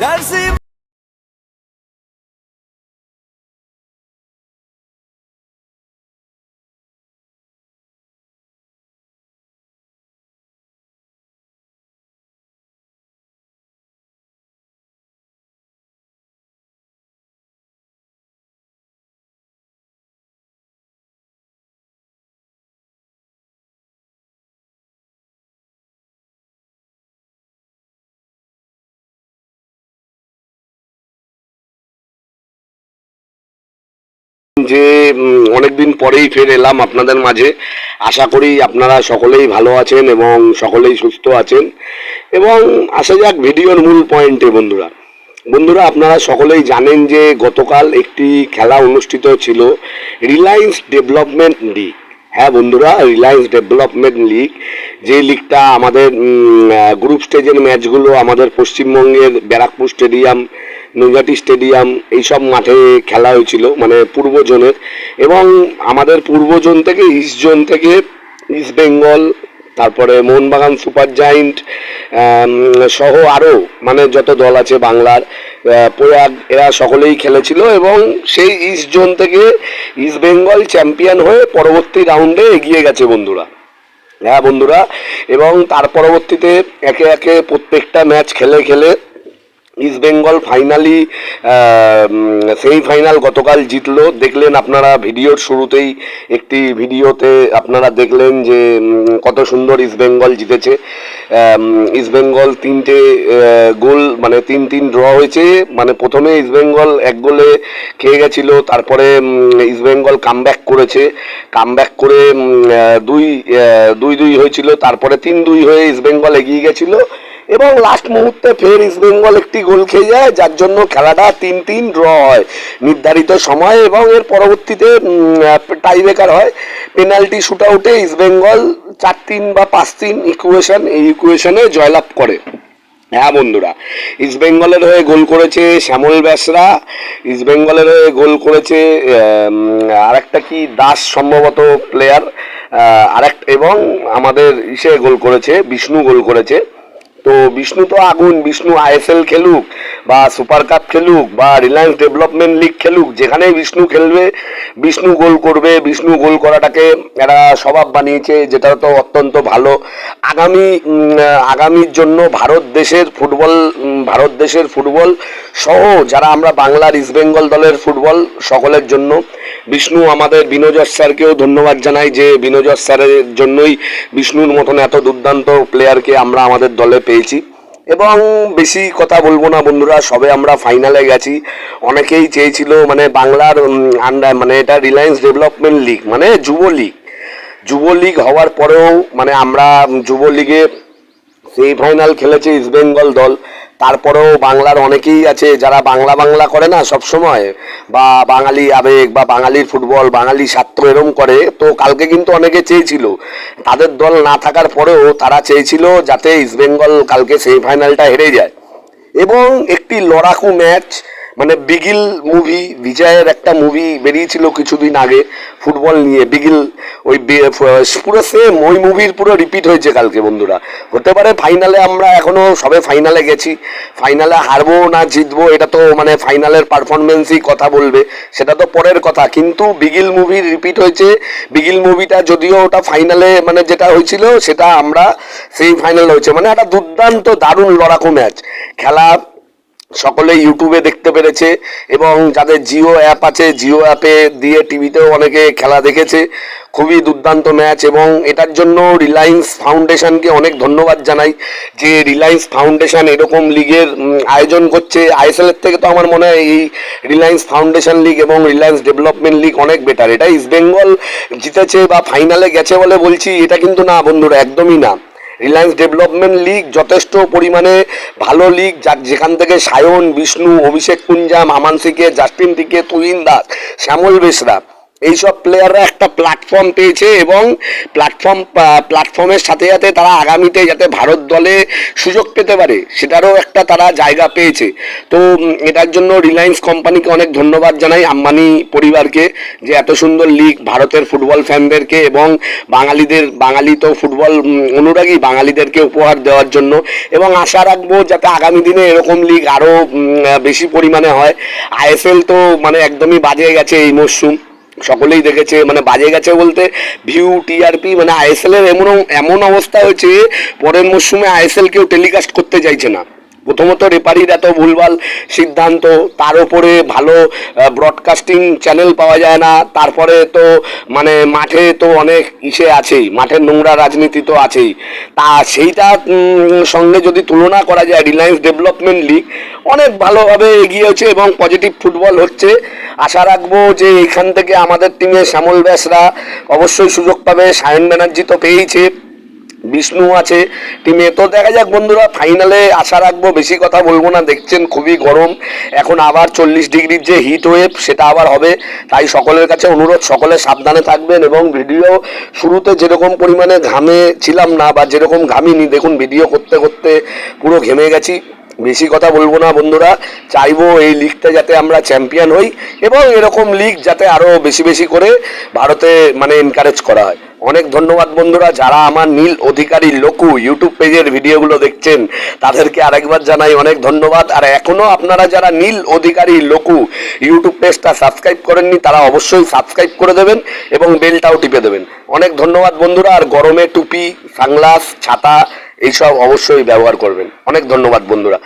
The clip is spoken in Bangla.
Dersim. অনেকদিন পরেই ফের এলাম আপনাদের মাঝে। আশা করি আপনারা সকলেই ভালো আছেন এবং সকলেই সুস্থ আছেন। এবং আসা যাক ভিডিওর মূল পয়েন্টে বন্ধুরা। বন্ধুরা, আপনারা সকলেই জানেন যে গতকাল একটি খেলা অনুষ্ঠিত ছিল রিলায়েন্স ডেভেলপমেন্ট লিগ হ্যাঁ বন্ধুরা রিলায়েন্স ডেভেলপমেন্ট লিগ যে লিগটা আমাদের গ্রুপ স্টেজের ম্যাচগুলো আমাদের পশ্চিমবঙ্গের ব্যারাকপুর স্টেডিয়াম নৈহাটি স্টেডিয়াম, এইসব মাঠে খেলা হয়েছিল মানে পূর্ব জোনের এবং আমাদের পূর্ব জোন থেকে ইস্ট জোন থেকে ইস্ট বেঙ্গল, তারপরে মোহনবাগান সুপার জায়েন্ট সহ আরও মানে যত দল আছে বাংলার প্রয়াগ, এরা সকলেই খেলেছিল এবং সেই ইস্ট জোন থেকে ইস্ট বেঙ্গল চ্যাম্পিয়ন হয়ে পরবর্তী রাউন্ডে এগিয়ে গেছে বন্ধুরা। হ্যাঁ বন্ধুরা, এবং তার পরবর্তীতে একে একে প্রত্যেকটা ম্যাচ খেলে খেলে ইস্ট বেঙ্গল ফাইনালি সেমিফাইনাল গতকাল জিতলো। দেখলেন আপনারা ভিডিওর শুরুতেই একটি ভিডিওতে আপনারা দেখলেন যে কত সুন্দর ইস্ট বেঙ্গল জিতেছে। ইস্ট বেঙ্গল তিনটে গোল মানে তিন তিন ড্র হয়েছে। মানে প্রথমে ইস্ট বেঙ্গল এক গোলে খেয়ে গেছিল, তারপরে ইস্ট বেঙ্গল কামব্যাক করেছে। কামব্যাক করে দুই দুই দুই হয়েছিল, তারপরে তিন দুই হয়ে ইস্ট বেঙ্গল এগিয়ে গেছিল। এবং লাস্ট মুহূর্তে ফের ইস্ট বেঙ্গল একটি গোল খেয়ে যায়, যার জন্য খেলাটা তিন তিন ড্র হয়। নির্ধারিত সময় এবং এর পরবর্তীতে টাই ব্রেকার হয়। পেনাল্টি শুট আউটে ইস্ট বেঙ্গল চার তিন বা পাঁচ তিন ইকুয়েশন এই ইকুয়েশনে জয়লাভ করে। হ্যাঁ বন্ধুরা ইস্ট বেঙ্গলের হয়ে গোল করেছে শ্যামল ব্যাসরা। ইস্ট বেঙ্গলের হয়ে গোল করেছে আরেকটা কি, দাস সম্ভবত প্লেয়ার আরেক, এবং আমাদের ইসে গোল করেছে, বিষ্ণু গোল করেছে। তো বিষ্ণু তো আগুন, বিষ্ণু আইএসএল খেলুক বা সুপার কাপ খেলুক বা রিলায়েন্স ডেভেলপমেন্ট লিগ খেলুক, যেখানেই বিষ্ণু খেলবে, বিষ্ণু গোল করবে, বিষ্ণু গোল করাটাকে এরা স্বভাব বানিয়েছে যেটা তো অত্যন্ত ভালো। আগামী আগামীর জন্য ভারত দেশের ফুটবল ভারত দেশের ফুটবল সহ যারা আমরা বাংলার ইস্ট বেঙ্গল দলের ফুটবল সকলের জন্য বিষ্ণু আমাদের বিনোজর স্যারকেও ধন্যবাদ জানাই যে বিনোজর স্যারের জন্যই বিষ্ণুর মতন এত দুর্দান্ত প্লেয়ারকে আমরা আমাদের দলে পেয়েছি। এবং বেশি কথা বলব না বন্ধুরা, সবে আমরা ফাইনালে গেছি। অনেকেই চেয়েছিল মানে বাংলার আন্ডার মানে এটা রিলায়েন্স ডেভেলপমেন্ট লিগ মানে যুব লিগ যুব লিগ হওয়ার পরেও মানে আমরা যুব লিগে সেমিফাইনাল খেলেছে ইস্ট বেঙ্গল দল। তারপরেও বাংলার অনেকেই আছে যারা বাংলা বাংলা করে না সব সময়। বা বাঙালি আবেগ বা বাঙালির ফুটবল, বাঙালি স্বার্থ এরম করে। তো কালকে কিন্তু অনেকে চেয়েছিল। তাদের দল না থাকার পরেও তারা চেয়েছিল যাতে ইস্টবেঙ্গল কালকে সেমিফাইনালটা হেরে যায়। এবং একটি লড়াকু ম্যাচ মানে বিগিল মুভি বিজয়ের একটা মুভি বেরিয়েছিল কিছুদিন আগে, ফুটবল নিয়ে। বিগিল ওই পুরো সেম ওই মুভির পুরো রিপিট হয়েছে কালকে, বন্ধুরা। হতে পারে ফাইনালে আমরা এখনও সবে ফাইনালে গেছি। ফাইনালে হারবো না জিতবো, এটা তো মানে ফাইনালের পারফরমেন্সই কথা বলবে, সেটা তো পরের কথা। কিন্তু বিগিল মুভি রিপিট হয়েছে। বিগিল মুভিটা যদিও ওটা ফাইনালে মানে যেটা হয়েছিল, সেটা আমরা সেই ফাইনাল হয়েছে। মানে একটা দুর্দান্ত, দারুণ লড়াকু ম্যাচ খেলা সকলে ইউটিউবে দেখতে পেরেছে এবং যাদের জিও অ্যাপ আছে, জিও অ্যাপে দিয়ে টিভিতেও অনেকে খেলা দেখেছে। খুবই দুর্দান্ত ম্যাচ এবং এটার জন্য রিলায়েন্স ফাউন্ডেশনকে অনেক ধন্যবাদ জানাই যে রিলায়েন্স ফাউন্ডেশন এরকম লিগের আয়োজন করছে। আইএসএল এর থেকে তো আমার মনে হয় এই রিলায়েন্স ফাউন্ডেশন লিগ এবং রিলায়েন্স ডেভেলপমেন্ট লিগ অনেক বেটার এটা ইস্ট বেঙ্গল জিতেছে বা ফাইনালে গেছে বলে বলছি, এটা কিন্তু না বন্ধুরা, একদমই না। রিলায়েন্স ডেভেলপমেন্ট লিগ যথেষ্ট পরিমাণে ভালো লিগ যা যেখান থেকে Sayan, Vishnu, Abhishek Kunjam Aman CK Justin TK Tuhin Das, শ্যামল বেসরা। এইসব প্লেয়াররা একটা প্ল্যাটফর্ম পেয়েছে এবং প্ল্যাটফর্ম প্ল্যাটফর্মের সাথে সাথে তারা আগামীতে যাতে ভারত দলে সুযোগ পেতে পারে, সেটারও একটা তারা জায়গা পেয়েছে। তো এটার জন্য রিলায়েন্স কোম্পানিকে অনেক ধন্যবাদ জানাই আম্বানি পরিবারকে যে এত সুন্দর লিগ ভারতের ফুটবল ফ্যানদেরকে এবং বাঙালিদের, বাঙালি তো ফুটবল অনুরাগী বাঙালিদেরকে উপহার দেওয়ার জন্য। এবং আশা রাখব যাতে আগামী দিনে এরকম লিগ আরও বেশি পরিমাণে হয়। আইএসএল তো মানে একদমই বাজে গেছে এই মরশুম। সকলেই দেখেছে মানে বাজে গেছে বলতে ভিউ টিআরপি মানে আইএসএল এর এমন এমন অবস্থা হয়েছে, পরের মরশুমে আইএসএল কেউ টেলিকাস্ট করতে চাইছে না। প্রথমত রেপারির এত ভুলভাল সিদ্ধান্ত, তার উপরে ভালো ব্রডকাস্টিং চ্যানেল পাওয়া যায় না, তারপরে তো মানে মাঠে তো অনেক ইসে আছেই, মাঠের নোংরা রাজনীতি তো আছেই। তা সেইটা সঙ্গে যদি তুলনা করা যায় রিলায়েন্স ডেভেলপমেন্ট লিগ অনেক ভালোভাবে এগিয়েছে এবং পজিটিভ ফুটবল হচ্ছে। আশা রাখব যে এখান থেকে আমাদের টিমে শ্যামল ব্যাসরা অবশ্যই সুযোগ পাবে, সায়ন ব্যানার্জি তো পেয়েছে বিষ্ণু আছে টিমে তো দেখা যাক বন্ধুরা ফাইনালে আশা রাখব, বেশি কথা বলব না, দেখছেন খুবই গরম। এখন আবার চল্লিশ ডিগ্রির যে হিট ওয়েভ সেটা আবার হবে। তাই সকলের কাছে অনুরোধ, সকলে সাবধানে থাকবেন এবং ভিডিও শুরুতে যেরকম পরিমাণে ঘামে ছিলাম না বা যেরকম ঘামিনি, দেখুন ভিডিও করতে করতে পুরো ঘেমে গেছি। বেশি কথা বলব না বন্ধুরা। চাইব এই লিগটা যাতে আমরা চ্যাম্পিয়ন হই এবং এরকম লিগ যাতে আরও বেশি বেশি করে ভারতে মানে এনকারেজ করা হয়। অনেক ধন্যবাদ বন্ধুরা। যারা আমার নীল অধিকারী লোকু ইউটিউব পেজের ভিডিওগুলো দেখছেন, তাদেরকে আরেকবার জানাই অনেক ধন্যবাদ। আর এখনও আপনারা যারা নীল অধিকারী লোকু ইউটিউব পেজটা সাবস্ক্রাইব করেননি, তারা অবশ্যই সাবস্ক্রাইব করে দেবেন এবং বেলটাও টিপে দেবেন। অনেক ধন্যবাদ বন্ধুরা। আর গরমে টুপি সানগ্লাস ছাতা এইসব অবশ্যই ব্যবহার করবেন। অনেক ধন্যবাদ বন্ধুরা।